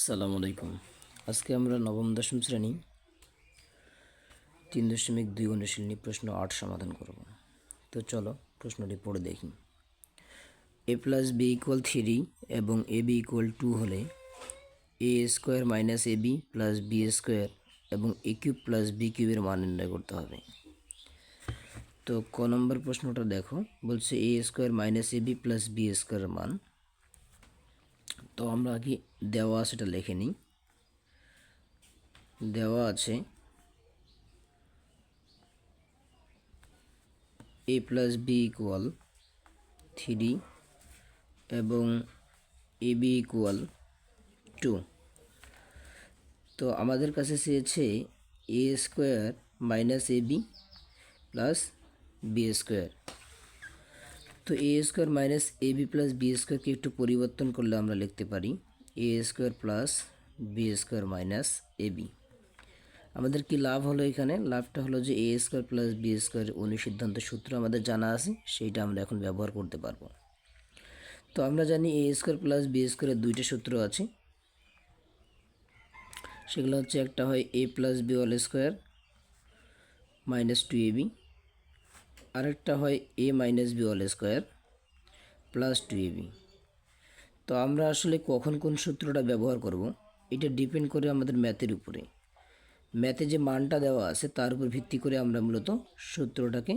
আসসালামু আলাইকুম। আজকে আমরা নবম, দশম শ্রেণি, তিন দশমিক দুই অনুশীলনী প্রশ্ন আট সমাধান করব। তো চলো প্রশ্নটি পড়ে দেখি। A plus B equal three এবং এ বি ইকুয়াল টু হলে A square minus A B plus B square এবং এ কিউব প্লাস বি কিউবের মান নির্ণয় করতে হবে। তো ক নম্বর প্রশ্নটা দেখো। বলছে A square minus A B plus B স্কোয়ারের মান। তো আমরা কি দেওয়া সেটা লিখে নিই। দেওয়া আছে A plus B equal three এবং এ বি ইকুয়াল টু তো আমাদের কাছে চেয়েছে A square minus A B plus B square তো A square minus A B plus B স্কোয়ারকে একটু পরিবর্তন করলে আমরা লিখতে পারি A square plus B square minus A B আমাদের কি লাভ হলো এখানে? লাভটা হলো যে A square plus B square অনুসিদ্ধান্ত সূত্র আমাদের জানা আছে, সেইটা আমরা এখন ব্যবহার করতে পারব। তো আমরা জানি এ স্কোয়ার প্লাস বি স্কোয়ারের দুইটা সূত্র আছে। সেগুলো হচ্ছে একটা হয় A plus B all square minus two A B আরেকটা হয় A minus B all square plus two A B তো আমরা আসলে কখন কোন সূত্রটা ব্যবহার করব, এটা ডিপেন্ড করে আমাদের ম্যাথের উপরে। ম্যাথে যে মানটা দেওয়া আছে, তার উপর ভিত্তি করে আমরা মূলত সূত্রটাকে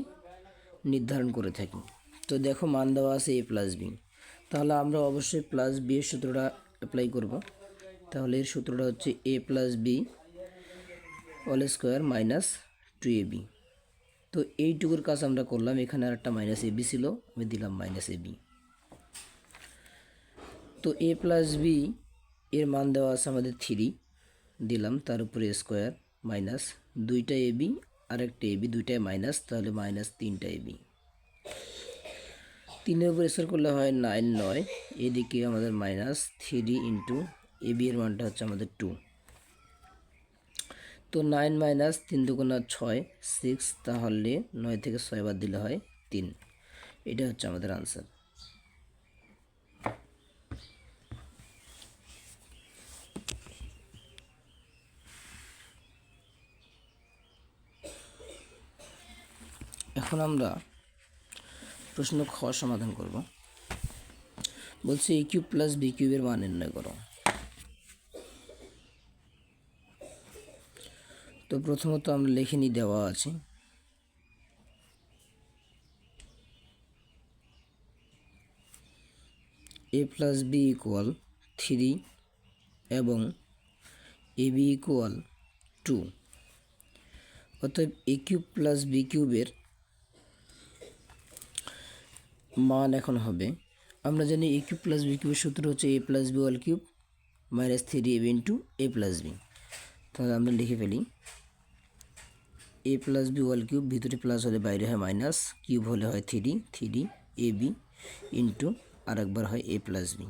নির্ধারণ করে থাকি। তো দেখো মান দেওয়া আছে এ প্লাস বি তাহলে আমরা অবশ্যই প্লাস বি এর সূত্রটা অ্যাপ্লাই করব। তাহলে এর সূত্রটা হচ্ছে A plus B all square minus two A B তো এইটুকুর কাজ আমরা করলাম। এখানে আর একটা মাইনাস এ বি ছিল, আমি দিলাম মাইনাস এ বি তো এ প্লাস বি এর মান দেওয়া আছে আমাদের থ্রি দিলাম, তার উপরে স্কোয়ার মাইনাস দুইটা এ বি আর একটা এ বি দুইটাই মাইনাস তাহলে মাইনাস তিনটা এ বি তিনের উপর স্কোয়ার করলে হয় নাইন নয়। এদিকে আমাদের minus three into A B এর মানটা হচ্ছে আমাদের টু তো নাইন মাইনাস তিন দুগুণা ছয়, সিক্স তাহলে নয় থেকে ছয় বাদ দিলে হয় তিন। এটা হচ্ছে আমাদের আনসার এখন আমরা প্রশ্ন খ সমাধান করব। বলছে এ প্লাস বি কিউবের মান নির্ণয় করো। তো প্রথমত আমরা লিখে নিই দেওয়া আছে। A plus B equal three এবং এ বি ইকুয়াল টু। অতএব এ কিউব প্লাস বি কিউবের মান এখন হবে। আমরা জানি এ কিউব প্লাস বি কিউবের সূত্র হচ্ছে A plus B whole cube minus three A B into A plus B তাহলে আমরা লিখে ফেলি। A plus B whole cube ভিতরে প্লাস হলে বাইরে হয় মাইনাস কিউব হলে হয় three three A B into আর একবার হয় এ প্লাস বি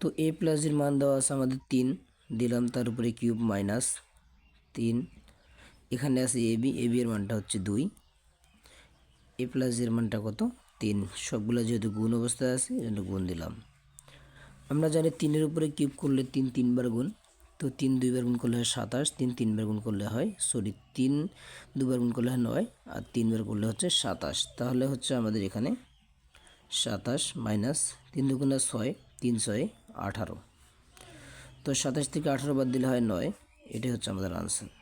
তো এ প্লাসের মান দেওয়া আছে আমাদের তিন, দিলাম তার উপরে কিউব মাইনাস তিন। এখানে আছে এ বি এ বি এর মানটা হচ্ছে দুই। এ প্লাসের মানটা কত? তিন। সবগুলো যেহেতু গুণ অবস্থায় আছে, এজন্য গুণ দিলাম। আমরা জানি তিনের উপরে কিউব করলে তিন তিনবার গুণ। তো তিন দুইবার গুণ করলে হয় সাতাশ, তিন তিনবার গুণ করলে হয় সরি তিন দুবার গুণ করলে হয় নয় আর তিনবার করলে হচ্ছে সাতাশ। তাহলে হচ্ছে আমাদের এখানে সাতাশ মাইনাস তিন দুগুণে ছয়, তিন ছয়, আঠারো। তো সাতাশ থেকে আঠারো বাদ দিলে হয় নয়, এটাই হচ্ছে আমাদের আনসার